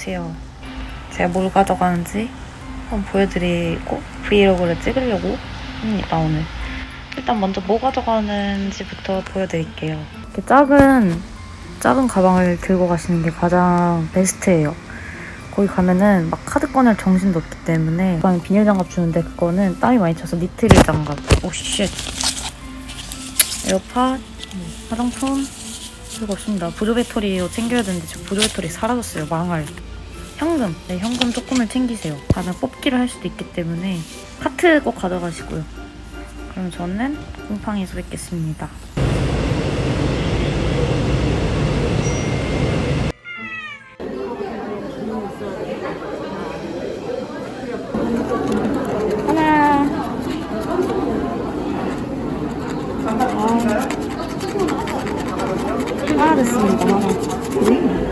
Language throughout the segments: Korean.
안녕하세요. 제가 뭘 가져가는지 한번 보여드리고 브이로그를 찍으려고 합니다 오늘. 일단 먼저 뭐 가져가는지부터 보여드릴게요. 이렇게 작은 작은 가방을 들고 가시는 게 가장 베스트예요. 거기 가면은 막 카드 꺼낼 정신도 없기 때문에 가방에 비닐 장갑 주는데 그거는 땀이 많이 차서 니트릴 장갑. 오 쉣. 에어팟, 화장품, 별거 없습니다. 보조 배터리로 챙겨야 되는데 지금 보조 배터리 사라졌어요. 망할. 현금. 네, 현금 조금을 챙기세요. 다음에 뽑기를 할 수도 있기 때문에 카트 꼭 가져가시고요. 그럼 저는 곰팡이에서 뵙겠습니다. 하나. 하나 됐습니다. 하나.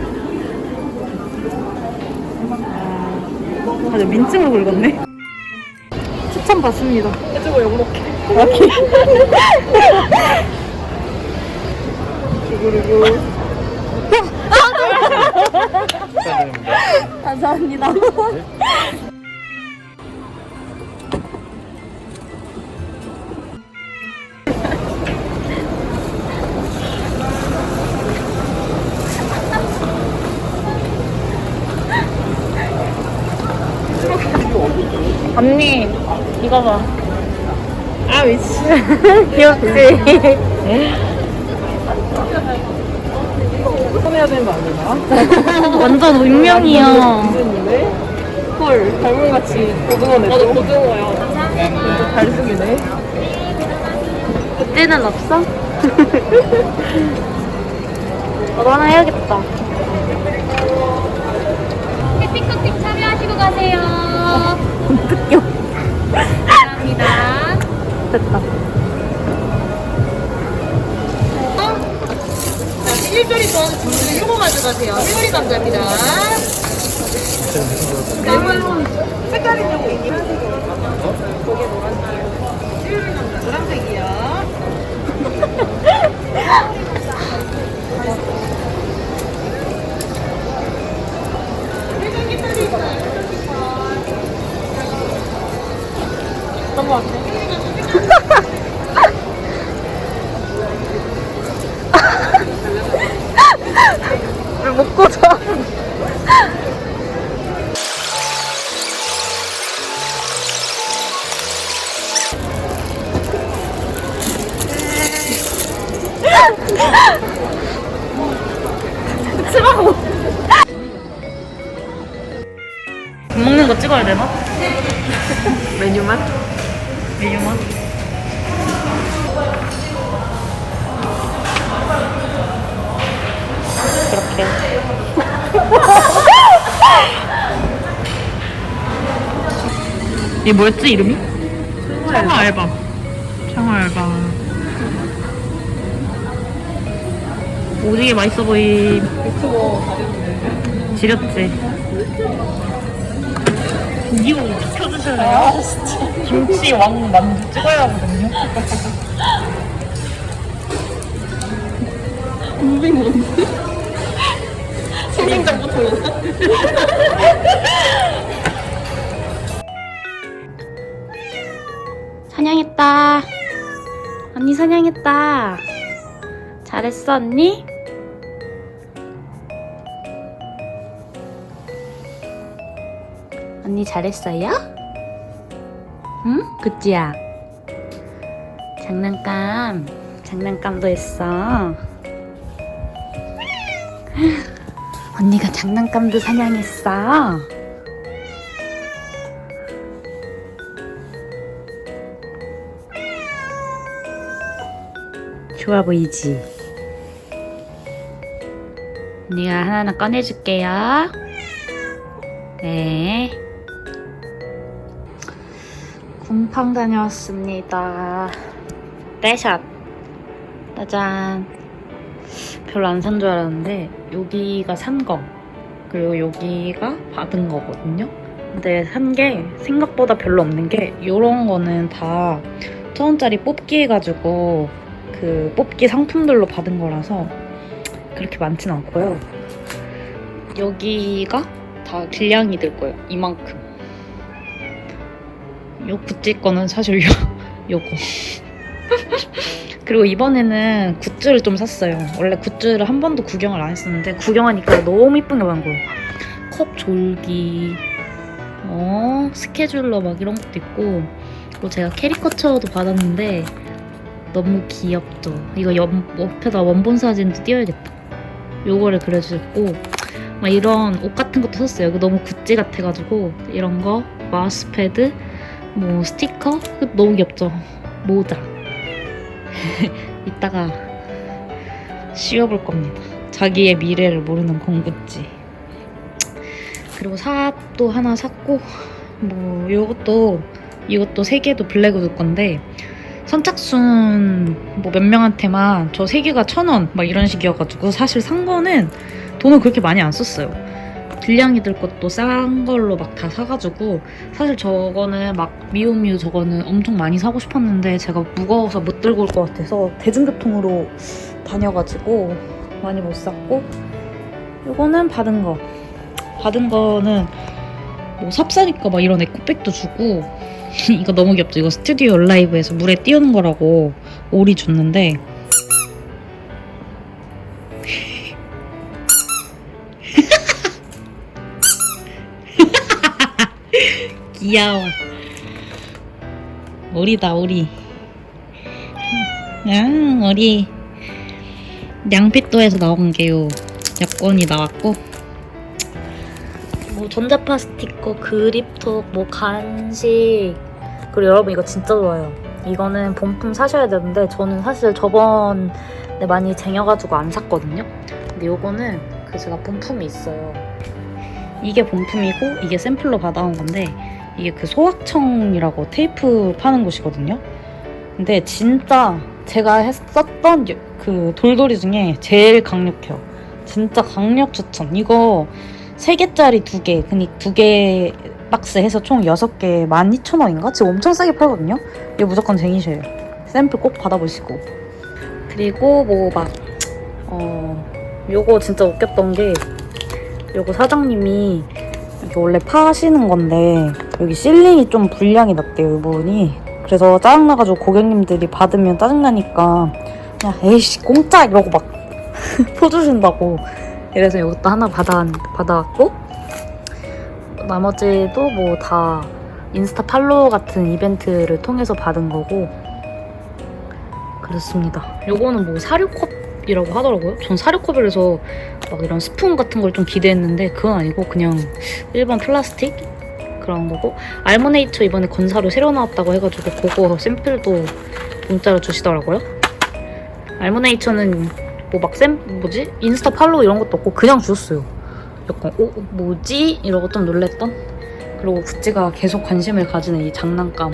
아, 저 민증을 긁었네. 추천 받습니다. 해주고 욕먹게. 오케이. 그리고 감사합니다. 언니, 이거 봐. 아 미치. 귀엽지? 꺼내야 되는 거 아닌가? 완전 운명이야. 헐 닮은같이 고등어네. 나도 고등어야. 감사합니다. 달숙이네. 그때는 없어? 나도 하나 해야겠다. 해피커팅 참여하시고 가세요. 감사합니다. 됐다. 자, 일조리 좋아하는 분들은 이거 가져가세요. 해거리 감자입니다. 그다음은 색깔이 좀 있긴 거기에 노란색. 일조리 감자 노란색이요. 메뉴만? 메뉴만? 그렇게. 이 뭐였지 이름이? 창화 알바. 창화 알바. 오지게 맛있어 보임. 유튜버 지렸지. 이거 켜주실래요? 김치 왕 만두 찍어야 하거든요. 무빙 뭔데? 생장부터 사냥했다. 언니 사냥했다. 잘했어 언니? 언니 잘했어요? 응? 그치야? 장난감, 장난감도 했어. 언니가 장난감도 사냥했어. 좋아 보이지? 언니가 하나하나 꺼내줄게요. 네. 곰팡 다녀왔습니다. 떼샷. 짜잔. 별로 안 산 줄 알았는데 여기가 산 거. 그리고 여기가 받은 거거든요. 근데 산 게 생각보다 별로 없는 게 이런 거는 다 천 원짜리 뽑기 해가지고 그 뽑기 상품들로 받은 거라서 그렇게 많진 않고요. 여기가 다 길냥이 들 거예요. 이만큼. 요 구찌 거는 사실 요, 요거. 그리고 이번에는 굿즈를 좀 샀어요. 원래 굿즈를 한 번도 구경을 안 했었는데 구경하니까 너무 이쁜 게 많은 거예요. 컵 졸기, 어 스케줄러 막 이런 것도 있고 그리고 제가 캐리커처도 받았는데 너무 귀엽죠. 이거 옆, 옆에다 원본 사진도 띄워야겠다. 요거를 그려주셨고 막 이런 옷 같은 것도 샀어요. 너무 구찌 같아가지고 이런 거 마우스패드 뭐 스티커 그거 너무 귀엽죠. 모자 이따가 씌워볼 겁니다. 자기의 미래를 모르는 공구찌. 그리고 삽도 하나 샀고 뭐 요것도 이것도 세 개도 블랙 우드 건데 선착순 뭐 몇 명한테만 저 세 개가 천 원 막 이런 식이어가지고 사실 산 거는 돈을 그렇게 많이 안 썼어요. 딜량이들 것도 싼 걸로 막 다 사가지고 사실 저거는 막 미우미우 저거는 엄청 많이 사고 싶었는데 제가 무거워서 못 들고 올 것 같아서 대중교통으로 다녀가지고 많이 못 샀고 이거는 받은 거. 받은 거는 뭐 삽사니까 막 이런 에코백도 주고 이거 너무 귀엽죠. 이거 스튜디오 라이브에서 물에 띄우는 거라고 오리 줬는데 귀여워. 오리다 오리. 아 오리. 양피또에서 나온 게요. 여권이 나왔고. 뭐 전자파 스티커 그립톡 뭐 간식. 그리고 여러분 이거 진짜 좋아요. 이거는 본품 사셔야 되는데 저는 사실 저번에 많이 쟁여가지고 안 샀거든요. 근데 요거는 그 제가 본품이 있어요. 이게 본품이고 이게 샘플로 받아온 건데 이게 그 소확청이라고 테이프 파는 곳이거든요. 근데 진짜 제가 했었던 그 돌돌이 중에 제일 강력해요. 진짜 강력 추천. 이거 3개짜리 2개, 그니 2개 박스 해서 총 6개 12,000원인가? 지금 엄청 싸게 팔거든요. 이거 무조건 쟁이셔요. 샘플 꼭 받아보시고. 그리고 뭐 막, 어, 요거 진짜 웃겼던 게 요거 사장님이 이게 원래 파시는 건데 여기 실링이 좀 불량이 났대요 이 부분이. 그래서 짜증나가지고 고객님들이 받으면 짜증나니까 그냥 에이씨 공짜! 이러고 막 퍼주신다고. 그래서 이것도 하나 받아, 받아왔고 나머지도 뭐 다 인스타 팔로우 같은 이벤트를 통해서 받은 거고 그렇습니다. 요거는 뭐 사료컵이라고 하더라고요. 전 사료컵이라서 막 이런 스푼 같은 걸 좀 기대했는데 그건 아니고 그냥 일반 플라스틱 그런 거고 알모네이처 이번에 건사료 새로 나왔다고 해가지고 그거 샘플도 공짜로 주시더라고요. 알모네이처는 뭐 막 샘 뭐지 인스타 팔로우 이런 것도 없고 그냥 주셨어요. 약간 어 뭐지 이러고 좀 놀랬던. 그리고 구찌가 계속 관심을 가지는 이 장난감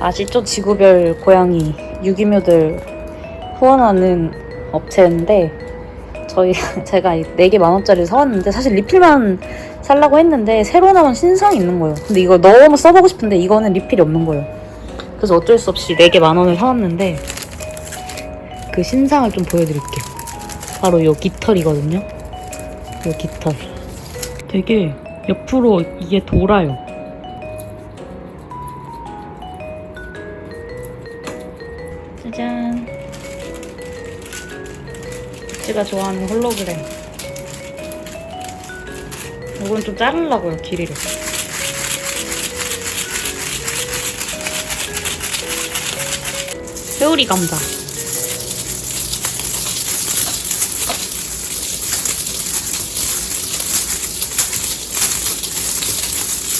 아시죠? 지구별 고양이 유기묘들 후원하는 업체인데 저희 제가 4개 만원짜리 사왔는데 사실 리필만 살라고 했는데 새로 나온 신상이 있는 거예요. 근데 이거 너무 써보고 싶은데 이거는 리필이 없는 거예요. 그래서 어쩔 수 없이 4개 만원을 사왔는데 그 신상을 좀 보여드릴게요. 바로 요 깃털이거든요. 요 깃털. 되게 옆으로 이게 돌아요. 제가 좋아하는 홀로그램. 이건 좀 자르려고요, 길이를. 회오리 감자.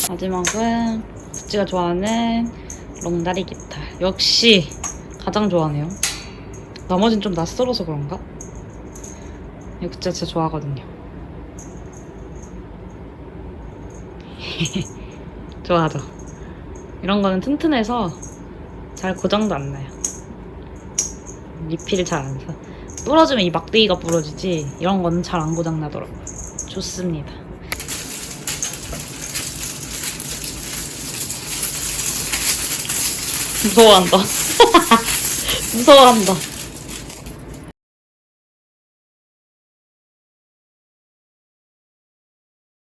마지막은 구찌가 좋아하는 롱다리 기타. 역시 가장 좋아하네요. 나머진 좀 낯설어서 그런가? 이 구찌가 진짜 좋아하거든요. 좋아하죠. 이런 거는 튼튼해서 잘 고장도 안 나요. 리필을 잘안 사. 부러지면 이 막대기가 부러지지 이런 거는 잘 안 고장 나더라고요. 좋습니다. 무서워한다. 무서워한다.